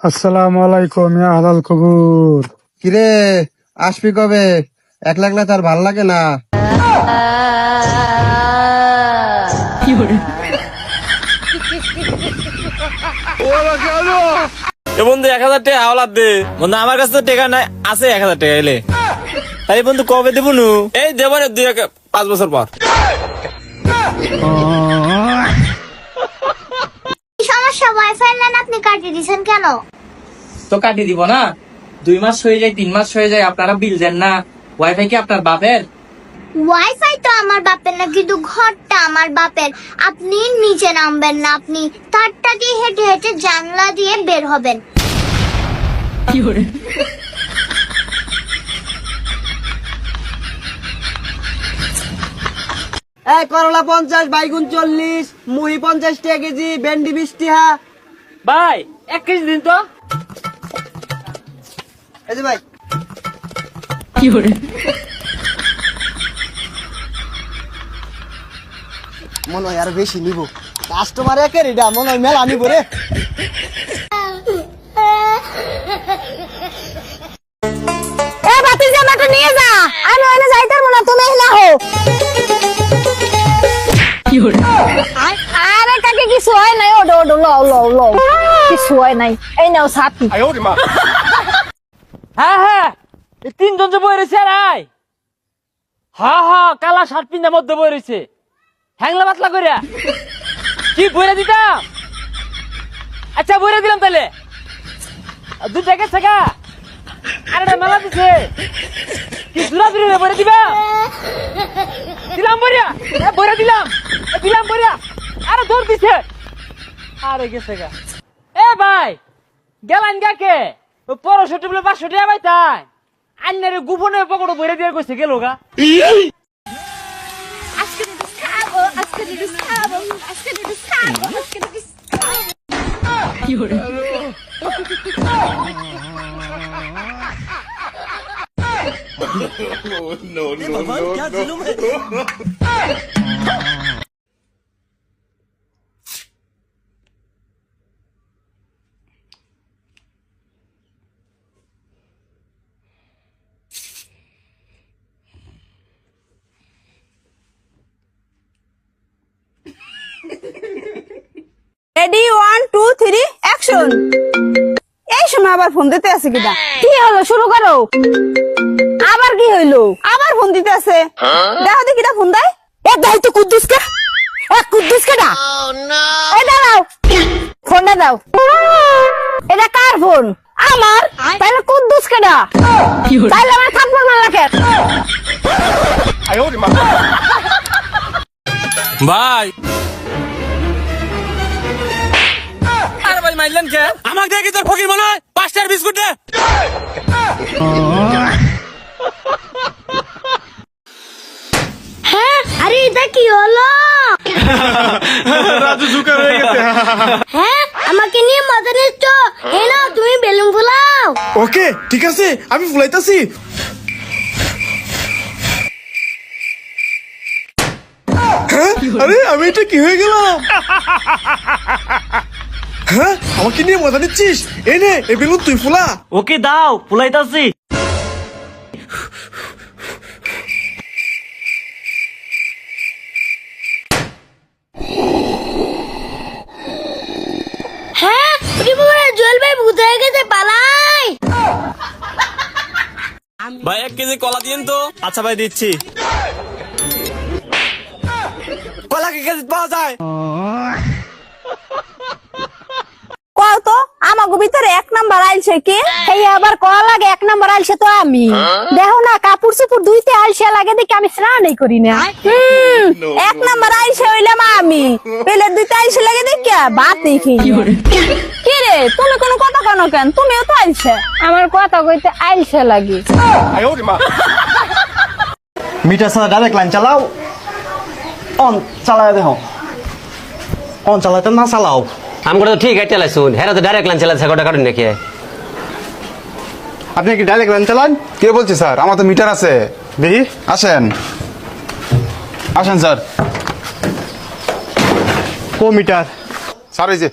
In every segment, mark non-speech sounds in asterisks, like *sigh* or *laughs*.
আসসালামু আলাইকুম ইয়া হালাল কবুর। কিরে আসবি কবে? এক লাগলে তার ভালো লাগে না। এ বন্ধু এক হাজার টাকা হাওলাত দে। বন্ধু আমার কাছে তো টাকা নাই আছে এক হাজার টাকা এলে। তাই বন্ধু কবে দেবো নু? এই দেবো রে দুই এক- পাঁচ বছর পর। কি সমস্যা ওয়াইফাই লাইন আপনি কাটিয়ে দিছেন কেন? তো কাটিয়ে দিব না। দুই মাস হয়ে যায় তিন মাস হয়ে যায় আপনারা বিল দেন না। ওয়াইফাই কি আপনার বাপের? ওয়াইফাই তো আমার বাপের না কিন্তু ঘরটা আমার বাপের। আপনি নিচে নামবেন না আপনি তারটা দিয়ে হেঁটে হেঁটে জানলা দিয়ে বের হবেন। এই করলা পঞ্চাশ বাইগুন চল্লিশ মুহি পঞ্চাশ টাকা কেজি ভেন্ডি বিশ টাকা। ভাই এক কেজি দিন তো। এই যে ভাই। মনে হয় আরও বেশি নিব। কাস্টমার একের এটা মনে হয় মেলা নিব রে। এ বাতিল জামাটা নিয়ে যা। আমি নাও সাথী হ্যাঁ হ্যাঁ এই তিনজন যে বই রয়েছে রাই হা হা কালা শার্ট পিন্ধার মধ্যে বই রয়েছে। হ্যাংলা পাতলা করিয়া কি বইরা দিতাম? আচ্ছা বইরা দিলাম তাহলে। আর দুই টাকা টাকা আরে মেলা দিছে। কি দূরা দূরে বইরা দিবা? দিলাম বইরা। এ, বইরা দিলাম। এ, দিলাম বইরা। আরে দৌড় দিছে। আরে গেছে গা। এ ভাই। গেলান গাকে। পরশো টেবিলে পাঁচশো টাকা ভাই তাই আন্নারে গোপনে পকড়ো বইরা দিয়ে কইছে গেল গা। আজকে নুডলস খাব আজকে অ্যাকশন এই সময় আবার ফোন দিতে আছে কিনা? কি হলো? শুরু করো। আবার কি হইল? আবার ফোন দিতে আছে? দেখো দেখি ফোন দেয় এ, দাও তো কুদ্দুস কে? এ, কুদ্দুস কে দা এই দাঁড়াও। ফোনটা দাও। এটা কার ফোন? আমার। তাহলে কুদ্দুস কে দা তাহলে আমার থাপ্পড় মারলা কে ভাই মাইলেন কে? আমাকে দেখি তোর ফকির মনে হয়? পাঁচটার বিস্কুট দে। হ্যাঁ আরে এটা কি হলো? রাজু জুকার হয়ে গেছে। হ্যাঁ আমাকে নিয়ে মজা নিচ্ছ? এই নাও তুমি বেলুন ফুলাও। ওকে ঠিক আছে আমি ফুলাইতাছি। হ্যাঁ? আরে আমি এটা কি হয়ে গেলাম? হ্যাঁ? আমাকে নিয়ে মজা নিচ্ছিস? এই নে এই বেলুন তুই ফুলা। ওকে দাও ফুলাইতাছি। হ্যাঁ ওকে জুয়েল ভাই ভূত হয়ে গেছে পালাই। ভাই এক কেজি কলা দিন তো। আচ্ছা ভাই দিচ্ছি। কলা কি কেজি পাওয়া যায়? কও তো। আমাগো ভিতরে এক নাম্বার আইলছে কি? এই আবার কয়া লাগে এক নাম্বার আইলছে তো আমি। দেখো না কাপড় চুপুর দুইতে আইলছে লাগে দেখি আমি স্নানই করি না। এক নাম্বার আইলছে হইলাম আমি। পেলে দুইতে আইলছে লাগে দেখি ভাত দেখি কি রে তুমি কোনো কথা কেন কেন? তুমিও তো আইলছে আমার কথা কইতে আইলছে লাগে। মিটার ছাড়া ডাইরেক্ট লাইন চালাও। অন চালায় দেখো। অন চালাইতে না চালাও। আমরা তো ঠিক আছে চালাইছুন হেরা তো ডাইরেক্ট লাইন চালাইছে গোটা কারণ নাকি? আপনি কি ডাইরেক্ট লাইন চালান? কে বলছে স্যার? আমার তো মিটার আছে। দেখি। আসেন। আসেন স্যার। কো মিটার? স্যার এই যে।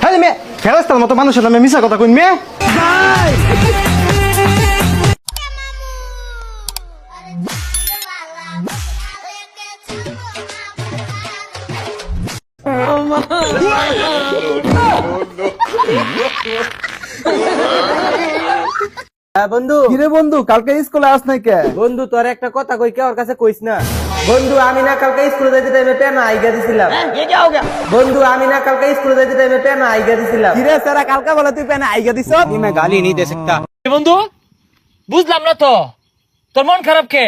হ্যাঁ মেয়ে ফেরাস্তার মতো মানুষের নামে মিশা কথা কইন মেয়ে। হ্যাঁ বন্ধু। কিরে বন্ধু কালকে স্কুলে আস নাই কে? বন্ধু তোর একটা কথা কই কে ওর কাছে কইস না? বন্ধু আমি না কালকে স্কুলে যাইতে টাইমে টেনা আইগা দিছিলাম। বন্ধু আমি না কালকে স্কুলে যাইতে টাইমে টেনা আইগা দিছিলাম। কিরে সারা কালকে বলে তুই পেনে আইগা দিছ? এ বন্ধু? বুঝলাম না তো। তোর মন খারাপ কে?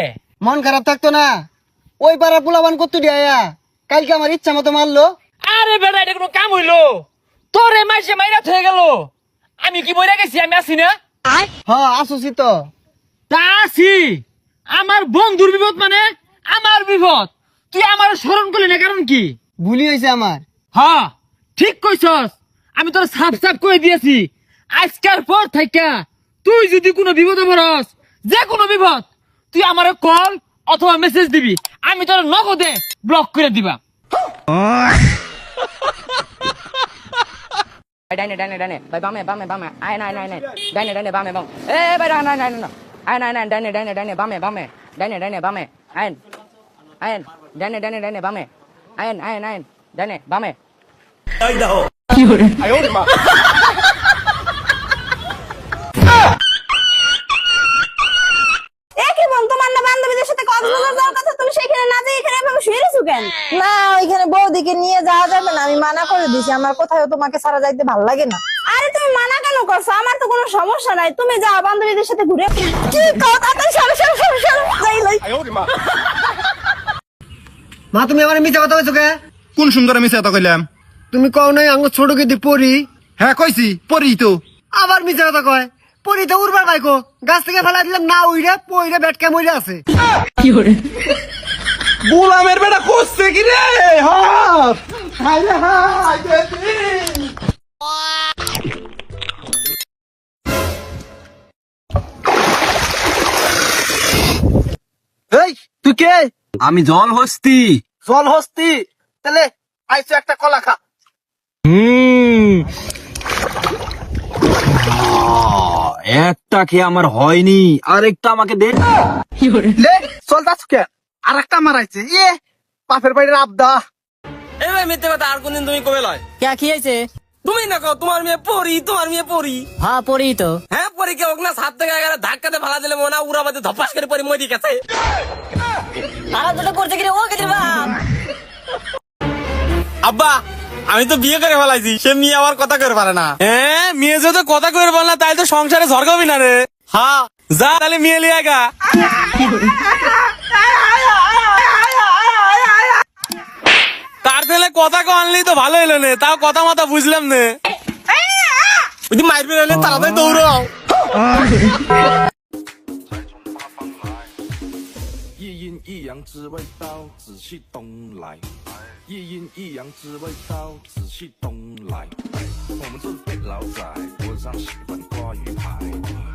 মন খারাপ থাকতো না। ওই পাড়া পোলাবান কত দিয়া কালকে আমার ইচ্ছা মতো মারলো। আরে বেড়া এটা কোনো কাম হইল। তোর মাসে মাইরা হয়ে গেল। আমি কি বইরা গেছি? আমি আছি না? হ্যাঁ আসুছি তো তা আছি। আমার বন্ধুর বিপদ মানে আমার বিপদ। তুই আমার স্মরণ করলি না কারণ কি? ভুলি হয়েছে আমার। হ্যাঁ ঠিক কইছস। আমি তোর সাফ সাফ করে দিয়েছি। আজকার পর থাইকা তুই যদি কোনো বিপদে পড়স যে কোনো বিপদ তুই আমার কল অথবা মেসেজ দিবি। আমি তোর নগদে ব্লক করে দিবা। ডাইনে ডাইনে ডাইনে ভাই বামে বামে বামে আয় নাই নাই নাই ডাইনে ডাইনে বামে বাম এ ভাই নাই নাই নাই আয় নাই নাই ডাইনে ডাইনে ডাইনে বামে বামে ডাইনে ডাইনে বামে আয়ন আয়ন ডাইনে ডাইনে ডাইনে বামে আয়ন আয়ন আয়ন ডাইনে বামে এ কি বোন তোমার না বান্ধবীদের সাথে কক্সবাজার যাওয়ার কথা তুমি সেখানে না যাই এখানে এভাবে শুয়ে কেন না বৌদিকে নিয়ে যাওয়া যাবে না আমি মানা করে দিছি। আমার কোথাও তোমাকে সারা যাইতে ভালো লাগে না। আরে তুমি মানা কেন করছ? আমার তো কোনো সমস্যা নাই। তুমি যাও বান্ধবীদের সাথে ঘুরে কি কও? তাড়াতাড়ি সরো সরো সরো সরো। যাই লই। মা। তুমি আমার মিথ্যা কথা কইছো কে? কোন সুন্দর মিশা কথা কইলাম? তুমি কও নাই আঙ্গ ছোট কে দি পড়ি হ্যাঁ কইছি পড়ি তো। আবার মিথ্যা কথা কয়। পড়ি তো উড়বার বাইকো। গাছ থেকে ফেলা দিলাম না উইরে পইরে বেটকে মইরে আছে। গোলামের বেটা করছে কি রে? হাত! এই তুই কে? আমি জল হস্তি। জল হস্তি? তাহলে আইসো একটা কলা খা। একটা খেয়ে আমার হয়নি? আরেকটা আমাকে দে। লে চল যাচ্ছ কে? আর একটা মারাইছে। ইয়ে বাপের বাড়ির আবদা। এই ভাই মিথ্যে কথা আর কোনদিন তুমি কবে লয়? কে কি হয়েছে? তুমি না কও তোমার মেয়ে পড়ি তোমার মেয়ে পড়ি হ্যাঁ পড়ি তো। হ্যাঁ পরি কে হোক না সাত থেকে এগারো ধাক্কাতে ফালা দিলে মনে হয় উড়াবাদে ধপাস করে পরি মই গেছে। আর দুটো করছে কি ও বাপ? আব্বা আমি তো বিয়ে করে ফেলাইছি সে মেয়ে আবার কথা করে পারে না। হ্যাঁ মেয়ে যদি কথা করে বল না তাই তো সংসারে ঝরকাবি না রে। হ্যাঁ যা তাহলে মেয়ে লিয়ে গা। *laughs* কথা কনলি তো ভালো হইলো নে তাও কথা মাথা বুঝলাম নে যদি মারবি হলে তাড়াতাড়ি দৌড়াও 一阴一阳之谓道，紫气东来。一阴一阳之谓道，紫气东来。我们这对老仔，我上喜欢挂鱼牌。